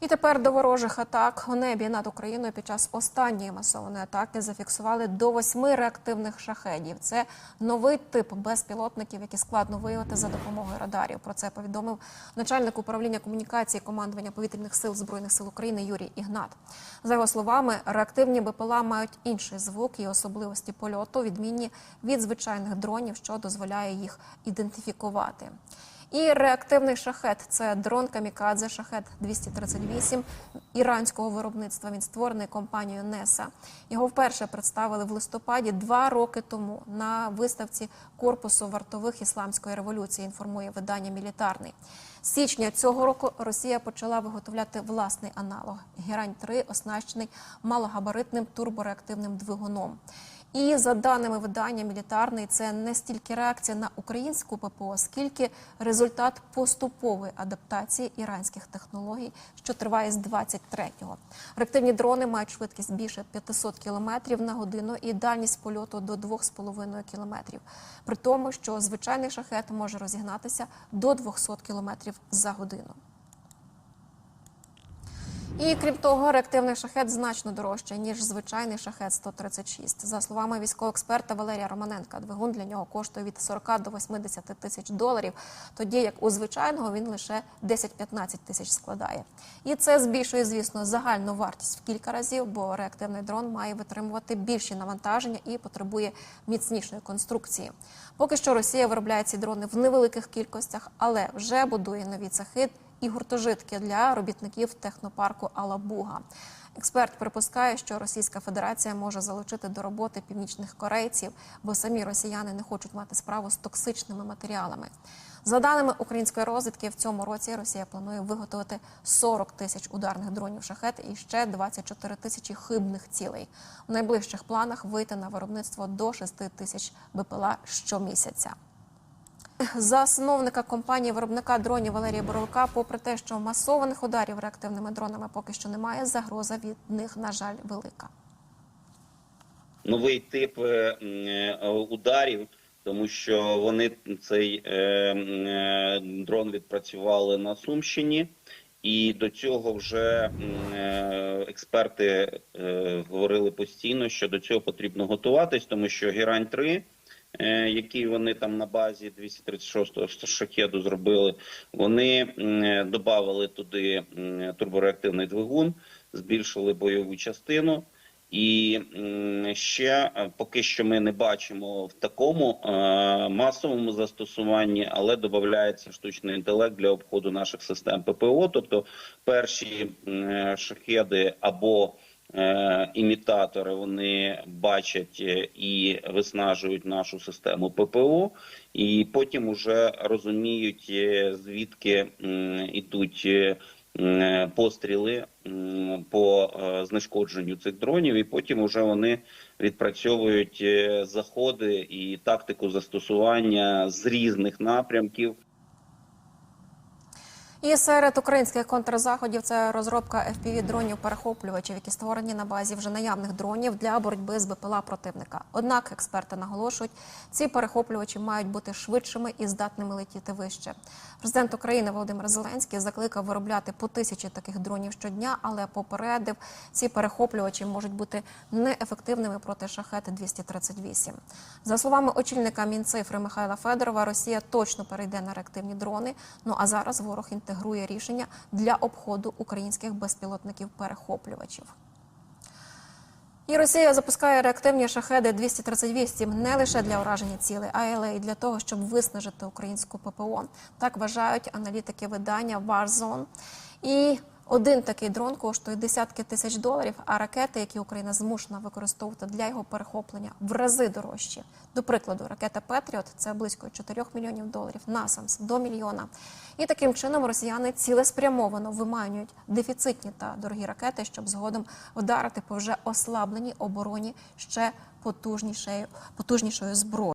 І тепер до ворожих атак у небі над Україною під час останньої масованої атаки зафіксували до восьми реактивних шахедів. Це новий тип безпілотників, які складно виявити за допомогою радарів. Про це повідомив начальник управління комунікації командування повітряних сил збройних сил України Юрій Ігнат. За його словами, реактивні БПЛА мають інший звук і особливості польоту, відмінні від звичайних дронів, що дозволяє їх ідентифікувати. І реактивний шахет це дрон Камікадзе Шахет 238 іранського виробництва. Він створений компанією НЕСА. Його вперше представили в листопаді два роки тому на виставці корпусу вартових ісламської революції. Інформує видання Мілітарний. З січня цього року Росія почала виготовляти власний аналог. Герань 3 оснащений малогабаритним турбореактивним двигуном. І за даними видання мілітарний, це не стільки реакція на українську ППО, скільки результат поступової адаптації іранських технологій, що триває з 23-го. Реактивні дрони мають швидкість більше 500 км на годину і дальність польоту до 2,5 км. При тому, що звичайний шахет може розігнатися до 200 км за годину. І крім того, реактивний шахет значно дорожче ніж звичайний шахет 136. За словами військового експерта Валерія Романенка, двигун для нього коштує від 40 до 80 тисяч доларів, тоді як у звичайного він лише 10-15 тисяч складає. І це збільшує, звісно, загальну вартість в кілька разів, бо реактивний дрон має витримувати більші навантаження і потребує міцнішої конструкції. Поки що Росія виробляє ці дрони в невеликих кількостях, але вже будує нові цехи і гуртожитки для робітників технопарку Алабуга. Експерт припускає, що Російська Федерація може залучити до роботи північних корейців, бо самі росіяни не хочуть мати справу з токсичними матеріалами. За даними української розвідки, в цьому році Росія планує виготовити 40 тисяч ударних дронів шахет і ще 24 тисячі хибних цілей. У найближчих планах вийти на виробництво до 6 тисяч БПЛА щомісяця. Засновника компанії виробника дронів Валерія Боровика, попри те, що масованих ударів реактивними дронами поки що немає, загроза від них, на жаль, велика. новий тип е, е, ударів, тому що вони цей е, дрон відпрацювали на Сумщині, і до цього вже експерти говорили постійно, що до цього потрібно готуватись, тому що Герань 3 е, які вони там на базі 236-го шахеду зробили, вони м, додали туди турбореактивний двигун, збільшили бойову частину. І ще е, поки що ми не бачимо в такому е, масовому застосуванні, але додається штучний інтелект для обходу наших систем ППО. Тобто перші е, шахеди або е, імітатори вони бачать е, і виснажують нашу систему ППО, і потім уже розуміють, е, звідки е, постріли по е, знешкодженню цих дронів, і потім вже вони відпрацьовують е, заходи і тактику застосування з різних напрямків. І серед українських контрзаходів це розробка fpv дронів перехоплювачів, які створені на базі вже наявних дронів для боротьби з БПЛА противника. Однак експерти наголошують, ці перехоплювачі мають бути швидшими і здатними летіти вище. Президент України Володимир Зеленський закликав виробляти по тисячі таких дронів щодня, але попередив, ці перехоплювачі можуть бути неефективними проти шахети 238 За словами очільника мінцифри Михайла Федорова, Росія точно перейде на реактивні дрони. Ну а зараз ворог інтегрує рішення для обходу українських безпілотників-перехоплювачів. І Росія запускає реактивні шахеди 238 не лише для ураження цілей, а й для того, щоб виснажити українську ППО. Так вважають аналітики видання Warzone. І один такий дрон коштує десятки тисяч доларів, а ракети, які Україна змушена використовувати для його перехоплення, в рази дорожчі. До прикладу, ракета Петріот це близько 4 мільйонів доларів, Насамс до мільйона. І таким чином росіяни цілеспрямовано виманюють дефіцитні та дорогі ракети, щоб згодом вдарити по вже ослабленій обороні ще потужнішою, потужнішою зброєю.